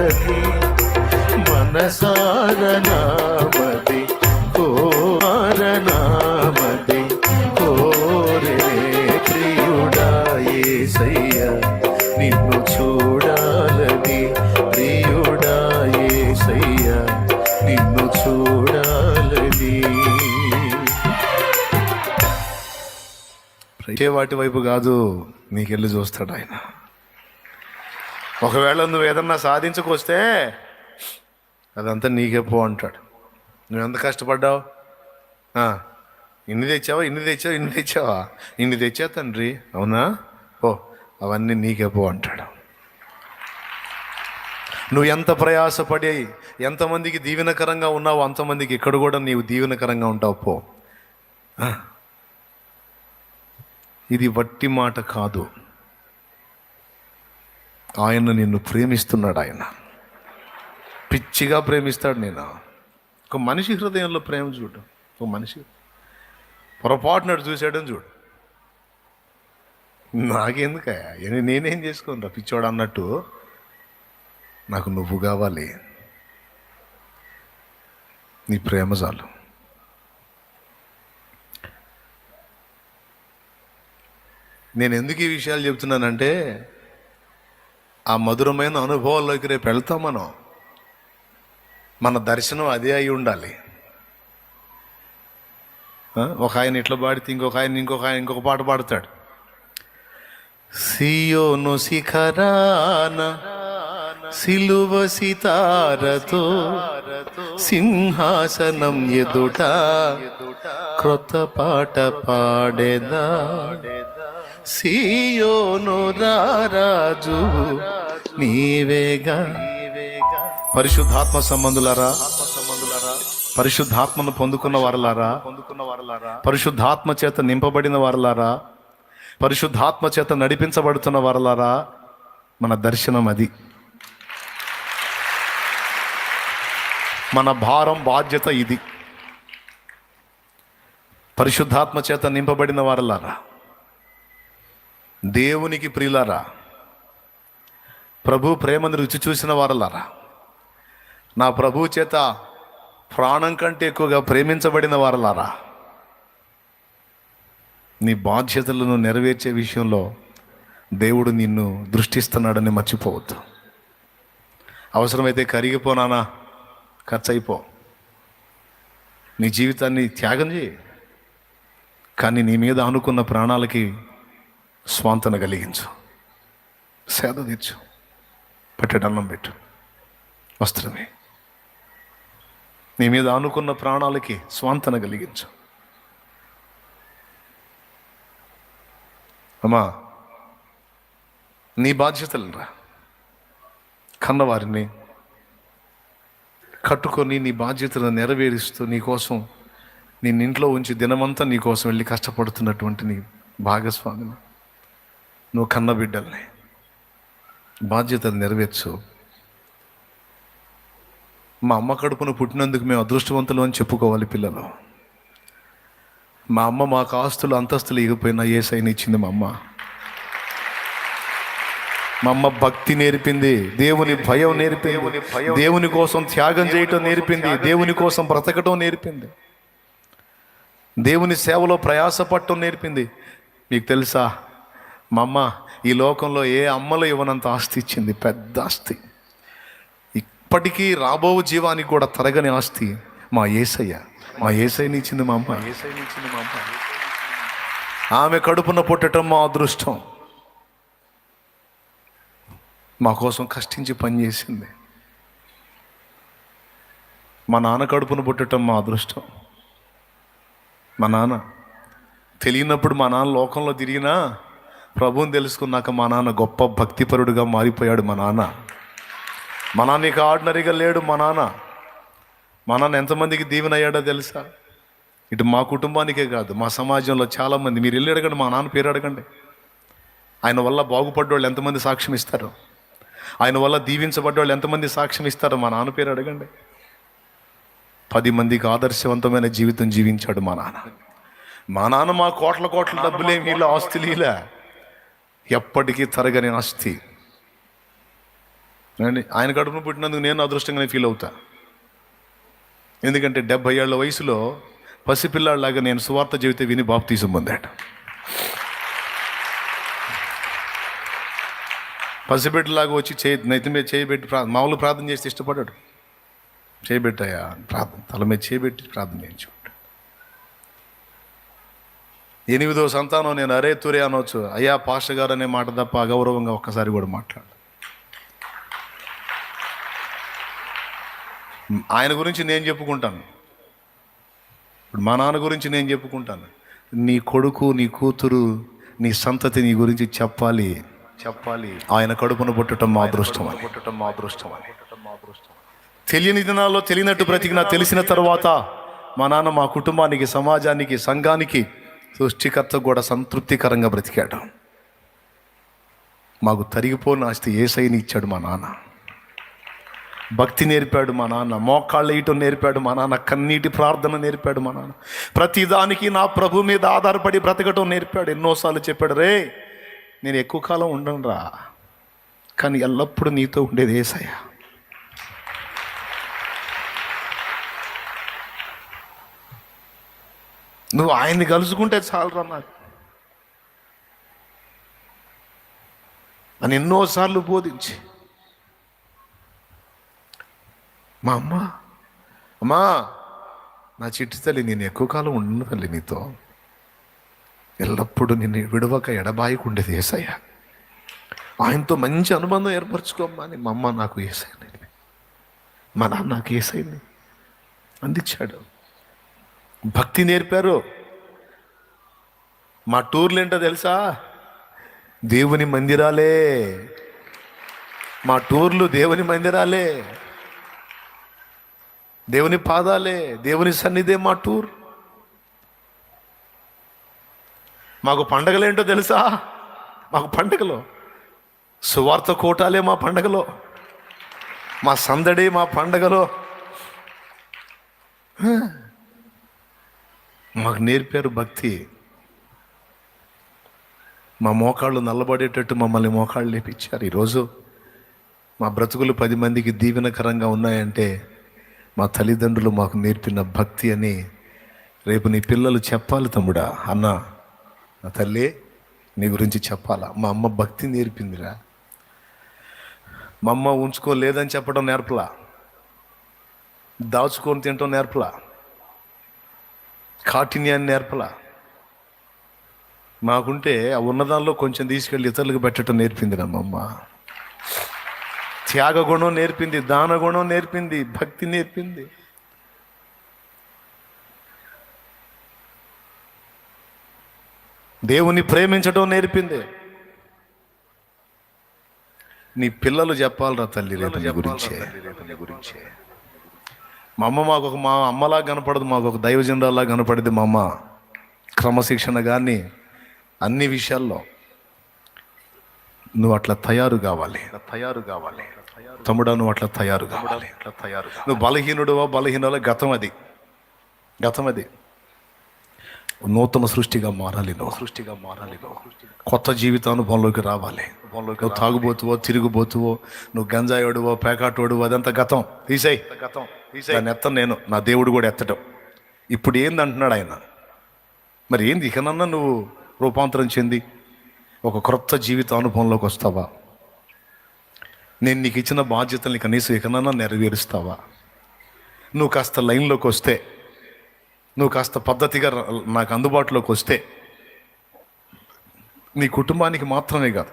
చూడాలని మనసారనామది కోరనామది కోరే ప్రియుడా నిన్ను చూడాలని ప్రియుడా యేసయ్య నిన్ను చూడాలని. ఇచ్చే వాటి వైపు కాదు నీకెళ్ళి చూస్తాడు ఆయన. ఒకవేళ నువ్వు ఏదన్నా సాధించుకొస్తే అదంతా నీకే పో అంటాడు. నువ్వు ఎంత కష్టపడ్డావు? ఇన్ని తెచ్చావా? ఇన్ని తెచ్చావా? ఇన్ని తెచ్చావా? ఇన్ని తెచ్చా తండ్రి? అవునా? ఓ అవన్నీ నీకే పో అంటాడు. నువ్వు ఎంత ప్రయాసపడి ఎంతమందికి దీవెనకరంగా ఉన్నావో అంతమందికి ఇక్కడ కూడా నీవు దీవెనకరంగా ఉంటావు పో. ఇది వట్టి మాట కాదు. ఆయన నిన్ను ప్రేమిస్తున్నాడు ఆయన. పిచ్చిగా ప్రేమిస్తాడు నేను ఒక మనిషి హృదయంలో ప్రేమ చూడు. ఒక మనిషి పొరపాటునడు చూశాడని చూడు. నాకెందుకయ్యా? నేనేం చేసుకోను రా పిచ్చోడు అన్నట్టు? నాకు నువ్వు కావాలి. నీ ప్రేమ చాలు. నేను ఎందుకు ఈ విషయాలు చెప్తున్నానంటే ఆ మధురమైన అనుభవాల్లోకి రేపు వెళ్తాం మనం. మన దర్శనం అదే అయి ఉండాలి. ఒక ఆయన ఇట్లా పాడితే ఇంకొక ఆయన ఇంకొక ఆయన ఇంకొక పాట పాడతాడు. సియోను శిఖరాన సిలువ సితారతో సింహాసనం ఎదుట క్రొత్త పాట పాడేదా? సియోను రారాజు నీవేగా పరిశుద్ధాత్మ సంబంధులారా పరిశుద్ధాత్మను పొందుకున్న వారలారా పొందుకున్న వారలారా పరిశుద్ధాత్మ చేత నింపబడిన వారలారా పరిశుద్ధాత్మ చేత నడిపించబడుతున్న వారలారా మన దర్శనం అది. మన భారం బాధ్యత ఇది. పరిశుద్ధాత్మ చేత నింపబడిన వారలారా. దేవునికి ప్రియులారా ప్రభు ప్రేమను రుచి చూసిన వారలారా నా ప్రభు చేత ప్రాణం కంటే ఎక్కువగా ప్రేమించబడిన వారలారా నీ బాధ్యతలను నెరవేర్చే విషయంలో దేవుడు నిన్ను దృష్టిస్తున్నాడని మర్చిపోవద్దు. అవసరమైతే కరిగిపోనానా ఖర్చు అయిపో నీ జీవితాన్ని త్యాగం చేయి. కానీ నీ మీద అనుకున్న ప్రాణాలకి స్వాంతన కలిగించు. సేద తీర్చు. పట్టెడన్నం పెట్టు. వస్త్రమే. నీ మీద అనుకున్న ప్రాణాలకి స్వాంతన కలిగించు. అమ్మా నీ బాధ్యతలు రా. కన్నవారిని కట్టుకొని నీ బాధ్యతలను నెరవేరుస్తూ నీ కోసం నేను ఇంట్లో ఉంచి దినమంతా నీ కోసం వెళ్ళి కష్టపడుతున్నటువంటి నీ భాగస్వామిని నువ్వు కన్న బిడ్డల్ని బాధ్యతలు నెరవేర్చు. మా అమ్మ కడుపును పుట్టినందుకు మేము అదృష్టవంతులు అని చెప్పుకోవాలి పిల్లలు. మా అమ్మ మాకు ఆస్తులు అంతస్తులు ఇగిపోయినా ఏ సైన్ ఇచ్చింది మా అమ్మ? మా అమ్మ భక్తి నేర్పింది దేవుని భయం నేర్పింది దేవుని కోసం త్యాగం చేయటం నేర్పింది దేవుని కోసం బ్రతకటం నేర్పింది. దేవుని సేవలో ప్రయాసపడటం నేర్పింది. మీకు తెలుసా? మా అమ్మ ఈ లోకంలో ఏ అమ్మలో ఇవ్వనంత ఆస్తి ఇచ్చింది? పెద్ద ఆస్తి. ఇప్పటికీ రాబో జీవానికి కూడా తరగని ఆస్తి మా ఏసయ్య. మా ఏసైని ఇచ్చింది మా అమ్మ. ఏసైని ఇచ్చింది మా అమ్మ ఆమె కడుపున పుట్టడం మా అదృష్టం. మా కోసం కష్టించి పనిచేసింది మా నాన్న కడుపున పుట్టడం మా అదృష్టం. మా నాన్న తెలియనప్పుడు మా నాన్న లోకంలో తిరిగినా ప్రభువుని తెలుసుకున్నాక మా నాన్న గొప్ప భక్తిపరుడుగా మారిపోయాడు మా నాన్న. మా నాన్న ఇక ఆర్డినరీగా లేడు మా నాన్న. మా నాన్న ఎంతమందికి దీవెన అయ్యాడో తెలుసా? ఇటు మా కుటుంబానికే కాదు మా సమాజంలో చాలామంది. మీరు వెళ్ళి అడగండి మా నాన్న పేరు అడగండి. ఆయన వల్ల బాగుపడ్డోళ్ళు ఎంతమంది సాక్ష్యం ఇస్తారు? ఆయన వల్ల దీవించబడ్డోళ్ళు ఎంతమంది సాక్ష్యం ఇస్తారో? మా నాన్న పేరు అడగండి. పది మందికి ఆదర్శవంతమైన జీవితం జీవించాడు మా నాన్న. మా నాన్న మా కోట్ల కోట్ల డబ్బులేమి వీళ్ళ ఆస్తులు ఇలా ఎప్పటికీ తరగని ఆస్తి. ఆయన కడుపును పుట్టినందుకు నేను అదృష్టంగానే ఫీల్ అవుతా. ఎందుకంటే డెబ్బై ఏళ్ళ వయసులో పసిపిల్లాడిలాగా నేను సువార్త చెబితే విని బాప్తీసం పొందాడు పసిబిడ్డలాగా వచ్చి చేయి నెత్తి మీద చేయబెట్టి ప్రా మామూలు ప్రార్థన చేస్తే ఇష్టపడ్డాడు చేయబెట్టాయా ప్రార్థన తల మీద చేయబెట్టి ప్రార్థన చేయించు. ఎనిమిదో సంతానం నేను అరే తురే అనవచ్చు అయ్యా పాస్టర్ గారు అనే మాట తప్ప అగౌరవంగా ఒక్కసారి కూడా మాట్లాడు. ఆయన గురించి నేను చెప్పుకుంటాను. ఇప్పుడు మా నాన్న గురించి నేను చెప్పుకుంటాను. నీ కొడుకు నీ కూతురు నీ సంతతి నీ గురించి చెప్పాలి. చెప్పాలి. ఆయన కడుపును పుట్టడం మా అదృష్టం అని. పుట్టడం మా అదృష్టం అని. తెలియని దినాల్లో తెలియనట్టు బ్రతికినా తెలిసిన తర్వాత మా నాన్న మా కుటుంబానికి సమాజానికి సంఘానికి సృష్టికర్త కూడా సంతృప్తికరంగా బ్రతికాడు. మాకు తరిగిపోని ఆస్తి ఏసైని ఇచ్చాడు మా నాన్న. భక్తి నేర్పాడు మా నాన్న మోకాళ్ళు వేయటం నేర్పాడు మా నాన్న కన్నీటి ప్రార్థన నేర్పాడు మా నాన్న. ప్రతిదానికి నా ప్రభు మీద ఆధారపడి బ్రతకటం నేర్పాడు. ఎన్నోసార్లు చెప్పాడు రే నేను ఎక్కువ కాలం ఉండను రా కానీ ఎల్లప్పుడూ నీతో ఉండేది ఏసయ్య. నువ్వు ఆయన్ని కలుసుకుంటే చాలరా నాకు. అని ఎన్నోసార్లు బోధించి. మా అమ్మ అమ్మా నా చిట్టి తల్లి నేను ఎక్కువ కాలం ఉండను తల్లి నీతో. ఎల్లప్పుడూ నిన్ను విడవక ఎడబాయికి ఉండేది ఏసయ్య. ఆయనతో మంచి అనుబంధం ఏర్పరచుకోమ్మా అని మా అమ్మ నాకు ఏసైంది మా నాన్న నాకు ఏసైంది అందించాడు. భక్తి నేర్పారు. మా టూర్లు ఏంటో తెలుసా? దేవుని మందిరాలే. మా టూర్లు దేవుని మందిరాలే. దేవుని పాదాలే. దేవుని సన్నిధే మా టూర్. మాకు పండగలేంటో తెలుసా? మాకు పండగలో సువార్త కోటాలే మా పండగలో. మా సందడి మా పండగలో. మాకు నేర్పారు భక్తి. మా మోకాళ్ళు నల్లబడేటట్టు మమ్మల్ని మోకాళ్ళు లేపించారు. ఈరోజు మా బ్రతుకులు పది మందికి దీవెనకరంగా ఉన్నాయంటే మా తల్లిదండ్రులు మాకు నేర్పిన భక్తి అని రేపు నీ పిల్లలు చెప్పాలి తమ్ముడా. అన్న నా తల్లి నీ గురించి చెప్పాలా? మా అమ్మ భక్తి నేర్పిందిరా. మా అమ్మ ఉంచుకోలేదని చెప్పడం నేర్పలా. దాచుకొని తినటం నేర్పలా. కాఠిన్యాన్ని నేర్పలా? మాకుంటే ఆ ఉన్నదానిలో కొంచెం తీసుకెళ్ళి ఇతరులకు పెట్టడం నేర్పింది నమ్మమ్మ త్యాగ గుణం నేర్పింది దాన గుణం నేర్పింది భక్తి నేర్పింది. దేవుని ప్రేమించడం నేర్పింది. నీ పిల్లలు చెప్పాలరా తల్లి రేపు గురించే. గురించే. మా అమ్మ మాకు ఒక మా అమ్మలా కనపడదు మాకు ఒక దైవజనరాల్లా కనపడింది మా అమ్మ. క్రమశిక్షణ కానీ అన్ని విషయాల్లో నువ్వు అట్లా తయారు కావాలి. తయారు కావాలి తమ్ముడా నువ్వు అట్లా తయారు కావాలి. అట్లా తయారు నువ్వు బలహీనుడువా బలహీనుల గతం అది. గతం అది. నూతన సృష్టిగా మారాలి నువ్వు. సృష్టిగా మారాలి నువ్వు. కొత్త జీవితానుభవంలోకి రావాలి. నువ్వు తాగుబోతువో తిరుగుబోతువో నువ్వు గంజాయోడువో పేకాటోడువో అదంతా గతం. తీసేయ్. గతం. దాన్ని ఎత్త నేను. నా దేవుడు కూడా ఎత్తటం ఇప్పుడు ఏంది అంటున్నాడు ఆయన? మరి ఏంది? ఇకనన్నా నువ్వు రూపాంతరం చెంది ఒక క్రొత్త జీవిత అనుభవంలోకి వస్తావా? నేను నీకు ఇచ్చిన బాధ్యతల్ని కనీసం ఇకనన్నా నెరవేరుస్తావా? నువ్వు కాస్త లైన్లోకి వస్తే నువ్వు కాస్త పద్ధతిగా నాకు అందుబాటులోకి వస్తే నీ కుటుంబానికి మాత్రమే కాదు.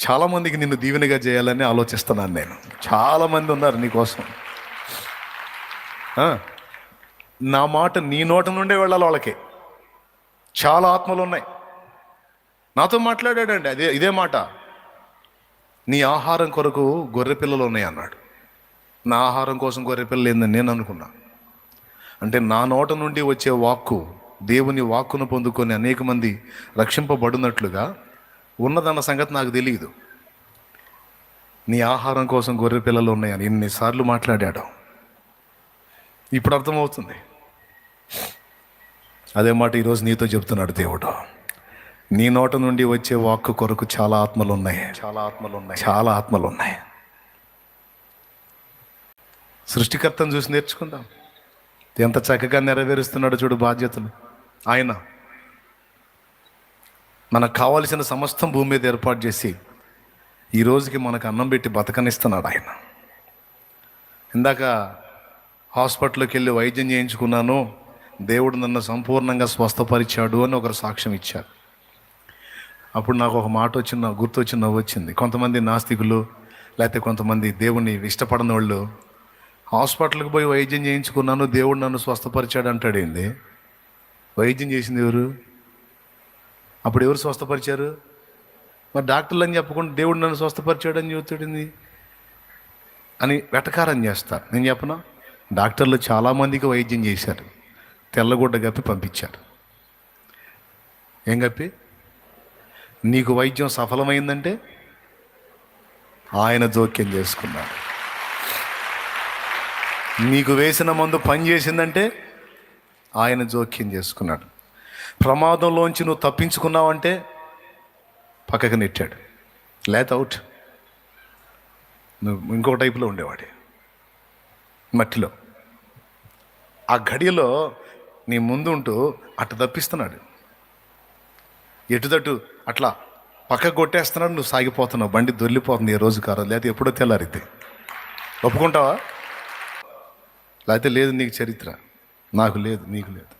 చాలామందికి నిన్ను దీవెనగా చేయాలని ఆలోచిస్తున్నాను నేను. చాలామంది ఉన్నారు నీకోసం నా మాట నీ నోట నుండే వెళ్ళాలి వాళ్ళకి. చాలా ఆత్మలు ఉన్నాయి. నాతో మాట్లాడాడండి అదే ఇదే మాట. నీ ఆహారం కొరకు గొర్రె పిల్లలు ఉన్నాయి అన్నాడు నా ఆహారం కోసం పిల్లలు ఏందని నేను అనుకున్నా. అంటే నా నోట నుండి వచ్చే వాక్కు దేవుని వాక్కును పొందుకొని అనేక మంది రక్షింపబడినట్లుగా ఉన్నదన్న సంగతి నాకు తెలియదు. నీ ఆహారం కోసం గొర్రె పిల్లలు ఉన్నాయని ఎన్నిసార్లు మాట్లాడాడు. ఇప్పుడు అర్థమవుతుంది. అదే మాట ఈరోజు నీతో చెప్తున్నాడు దేవుడు. నీ నోట నుండి వచ్చే వాక్కు కొరకు చాలా ఆత్మలు ఉన్నాయి. చాలా ఆత్మలు ఉన్నాయి. చాలా ఆత్మలు ఉన్నాయి. సృష్టికర్తను చూసి నేర్చుకుందాం. ఎంత చక్కగా నెరవేరుస్తున్నాడో చూడు బాధ్యతలు. ఆయన మనకు కావలసిన సమస్తం భూమి మీద ఏర్పాటు చేసి ఈ రోజుకి మనకు అన్నం పెట్టి బతకనిస్తున్నాడు ఆయన. ఇందాక హాస్పిటల్కి వెళ్ళి వైద్యం చేయించుకున్నాను దేవుడు నన్ను సంపూర్ణంగా స్వస్థపరిచాడు అని ఒకరు సాక్ష్యం ఇచ్చారు. అప్పుడు నాకు ఒక మాట వచ్చిన గుర్తు నవ్వు వచ్చింది కొంతమంది నాస్తికులు లేకపోతే కొంతమంది దేవుని ఇష్టపడని వాళ్ళు హాస్పిటల్కి పోయి వైద్యం చేయించుకున్నాను దేవుడు నన్ను స్వస్థపరిచాడు అంటాడేంది వైద్యం చేసింది ఎవరు? అప్పుడు ఎవరు స్వస్థపరిచారు? మరి డాక్టర్లు అని చెప్పకుండా దేవుడు నన్ను స్వస్థపరిచాడు అని చెబుతాడింది అని వెటకారం చేస్తారు. నేను చెప్పనా? డాక్టర్లు చాలామందికి వైద్యం చేశారు. తెల్లగుడ్డ కప్పి పంపించారు. ఏం కప్పి నీకు వైద్యం సఫలమైందంటే ఆయన జోక్యం చేసుకున్నాడు. నీకు వేసిన మందు పని చేసిందంటే ఆయన జోక్యం చేసుకున్నాడు. ప్రమాదంలోంచి నువ్వు తప్పించుకున్నావంటే పక్కకు నెట్టాడు. లేత అవుట్ నువ్వు ఇంకో టైపులో ఉండేవాడి. మట్టిలో. ఆ ఘడియలో నీ ముందు ఉంటూ అటు తప్పిస్తున్నాడు. ఎటుదటు అట్లా పక్కకు కొట్టేస్తున్నాడు నువ్వు సాగిపోతున్నావు బండి దొల్లిపోతుంది ఏ రోజు కారో లేకపోతే ఎప్పుడో తెల్లారిద్ది. ఒప్పుకుంటావా? లేకపోతే లేదు నీకు చరిత్ర. నాకు లేదు నీకు లేదు.